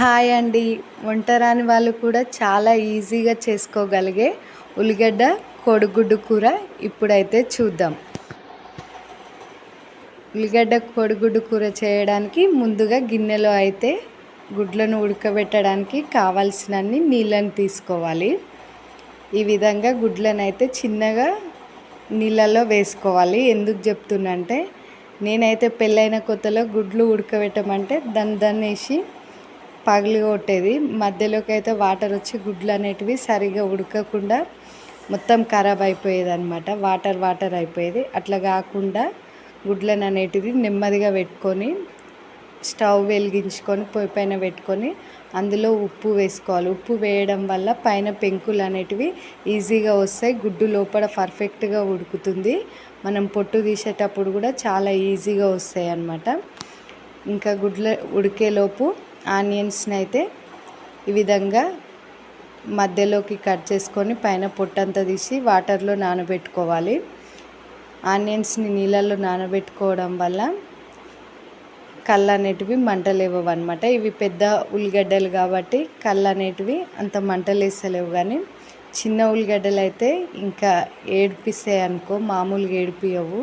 Hi అండి. వంట రాని వాళ్ళు కూడా చాలా ఈజీగా చేసుకోగలిగే ఉల్లిగడ్డ కోడిగుడ్డు కూర ఇప్పుడైతే చూద్దాం. ఉల్లిగడ్డ కోడిగుడ్డు కూర చేయడానికి ముందుగా గిన్నెలో అయితే గుడ్లను ఉడకబెట్టడానికి కావాల్సినన్ని నీళ్ళని తీసుకోవాలి. ఈ విధంగా గుడ్లను అయితే చిన్నగా నీళ్ళలో వేసుకోవాలి. ఎందుకు చెప్తున్నంటే నేనైతే పెళ్ళైన కొత్తలో గుడ్లు ఉడకబెట్టమంటే దాన్ని దాన్ని వేసి పగిలి కొట్టేది మధ్యలోకి అయితే వాటర్ వచ్చి గుడ్లు అనేటివి సరిగా ఉడకకుండా మొత్తం ఖరాబ్ అయిపోయేది అనమాట వాటర్ వాటర్ అయిపోయేది. అట్లా కాకుండా గుడ్లను అనేటిది నెమ్మదిగా పెట్టుకొని స్టవ్ వెలిగించుకొని పొయ్యి పైన పెట్టుకొని అందులో ఉప్పు వేసుకోవాలి. ఉప్పు వేయడం వల్ల పైన పెంకులు అనేటివి ఈజీగా వస్తాయి. గుడ్డు లోపల పర్ఫెక్ట్గా ఉడుకుతుంది. మనం పొట్టు తీసేటప్పుడు కూడా చాలా ఈజీగా వస్తాయి అన్నమాట ఇంకా గుడ్ల ఉడికేలోపు ఆనియన్స్ని అయితే ఈ విధంగా మధ్యలోకి కట్ చేసుకొని పైన పొట్టంతా తీసి వాటర్లో నానబెట్టుకోవాలి. ఆనియన్స్ని నీళ్ళల్లో నానబెట్టుకోవడం వల్ల కళ్ళు అనేటివి మంటలేవు అనమాట ఇవి పెద్ద ఉల్లిగడ్డలు కాబట్టి కళ్ళు అనేటివి అంత మంటలేస్తలేవు కానీ చిన్న ఉల్లిగడ్డలు అయితే ఇంకా ఏడిపిస్తాయి అనుకో మామూలుగా ఏడిపియవు.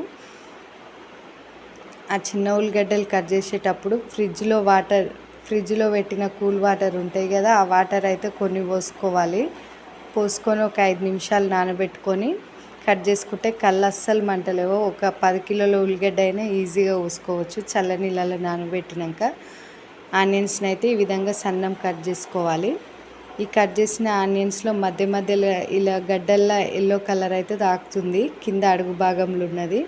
ఆ చిన్న ఉల్లిగడ్డలు కట్ చేసేటప్పుడు ఫ్రిడ్జ్లో వాటర్ ఫ్రిడ్జ్లో పెట్టిన కూల్ వాటర్ ఉంటాయి కదా ఆ వాటర్ అయితే కొన్ని పోసుకోవాలి. పోసుకొని ఒక ఐదు నిమిషాలు నానబెట్టుకొని కట్ చేసుకుంటే కళ్ళు అస్సలు మంటలేవో. ఒక పది కిలోల ఉల్లిగడ్డ అయినా ఈజీగా పోసుకోవచ్చు చల్ల నీళ్ళలో నానబెట్టినాక. ఆనియన్స్ని అయితే ఈ విధంగా సన్నం కట్ చేసుకోవాలి. ఈ కట్ చేసిన ఆనియన్స్లో మధ్య మధ్యలో ఇలా గడ్డల్లా ఎల్లో కలర్ అయితే తాకుతుంది కింద అడుగు భాగంలో ఉన్నది.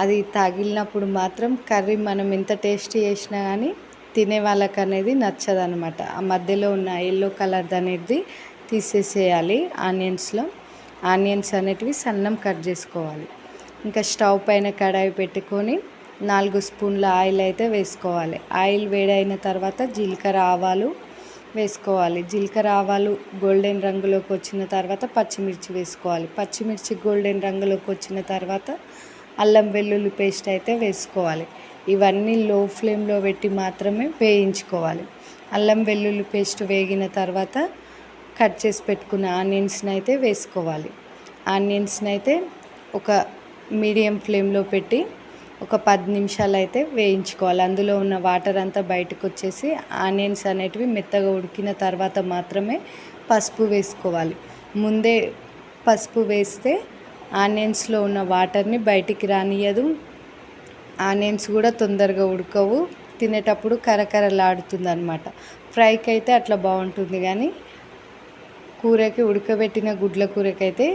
అది తగిలినప్పుడు మాత్రం కర్రీ మనం ఎంత టేస్ట్ చేసినా కానీ తినే వాళ్ళకి అనేది నచ్చదు అనమాట ఆ మధ్యలో ఉన్న ఎల్లో కలర్ అనేది తీసేసేయాలి ఆనియన్స్లో. ఆనియన్స్ అనేటివి సన్నం కట్ చేసుకోవాలి. ఇంకా స్టవ్ పైన కడాయి పెట్టుకొని నాలుగు స్పూన్ల ఆయిల్ అయితే వేసుకోవాలి. ఆయిల్ వేడైన తర్వాత జీలకర్ర ఆవాలు వేసుకోవాలి. జీలకర్ర ఆవాలు గోల్డెన్ రంగులోకి వచ్చిన తర్వాత పచ్చిమిర్చి వేసుకోవాలి. పచ్చిమిర్చి గోల్డెన్ రంగులోకి వచ్చిన తర్వాత అల్లం వెల్లుల్లి పేస్ట్ అయితే వేసుకోవాలి. ఇవన్నీ లో ఫ్లేమ్లో పెట్టి మాత్రమే వేయించుకోవాలి. అల్లం వెల్లుల్లి పేస్ట్ వేగిన తర్వాత కట్ చేసి పెట్టుకున్న ఆనియన్స్ని అయితే వేసుకోవాలి. ఆనియన్స్ని అయితే ఒక మీడియం ఫ్లేమ్లో పెట్టి ఒక పది నిమిషాలు అయితే వేయించుకోవాలి. అందులో ఉన్న వాటర్ అంతా బయటకు వచ్చేసి ఆనియన్స్ అనేటివి మెత్తగా ఉడికిన తర్వాత మాత్రమే పసుపు వేసుకోవాలి. ముందే పసుపు వేస్తే ఆనియన్స్లో ఉన్న వాటర్ని బయటికి రానియదు. ఆనియన్స్ కూడా తొందరగా ఉడకవు. తినేటప్పుడు కరకరలాడుతుంది అనమాట ఫ్రైకి అయితే అట్లా బాగుంటుంది కానీ కూరకి ఉడకబెట్టిన గుడ్ల కూరకైతే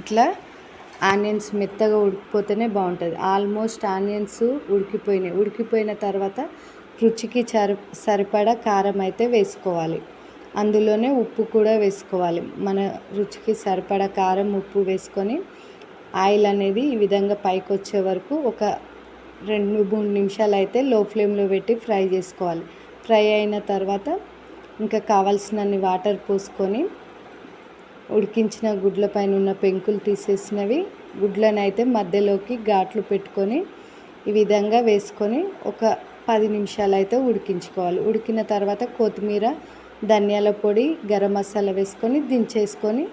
ఇట్లా ఆనియన్స్ మెత్తగా ఉడికిపోతేనే బాగుంటుంది. Almost onions ఉడికిపోయినాయి. ఉడికిపోయిన తర్వాత రుచికి సరి సరిపడా కారం అయితే వేసుకోవాలి. అందులోనే ఉప్పు కూడా వేసుకోవాలి. మన రుచికి సరిపడా కారం ఉప్పు వేసుకొని ఆయిల్ అనేది ఈ విధంగా పైకి వచ్చే వరకు ఒక రెండు మూడు నిమిషాలు అయితే లో ఫ్లేమ్లో పెట్టి ఫ్రై చేసుకోవాలి. ఫ్రై అయిన తర్వాత ఇంకా కావాల్సినన్ని వాటర్ పోసుకొని ఉడికించిన గుడ్ల పైన ఉన్న పెంకులు తీసేసినవి గుడ్లను అయితే మధ్యలోకి ఘాట్లు పెట్టుకొని ఈ విధంగా వేసుకొని ఒక పది నిమిషాలు అయితే ఉడికించుకోవాలి. ఉడికిన తర్వాత కొత్తిమీర ధనియాల పొడి గరం మసాలా వేసుకొని దించేసుకొని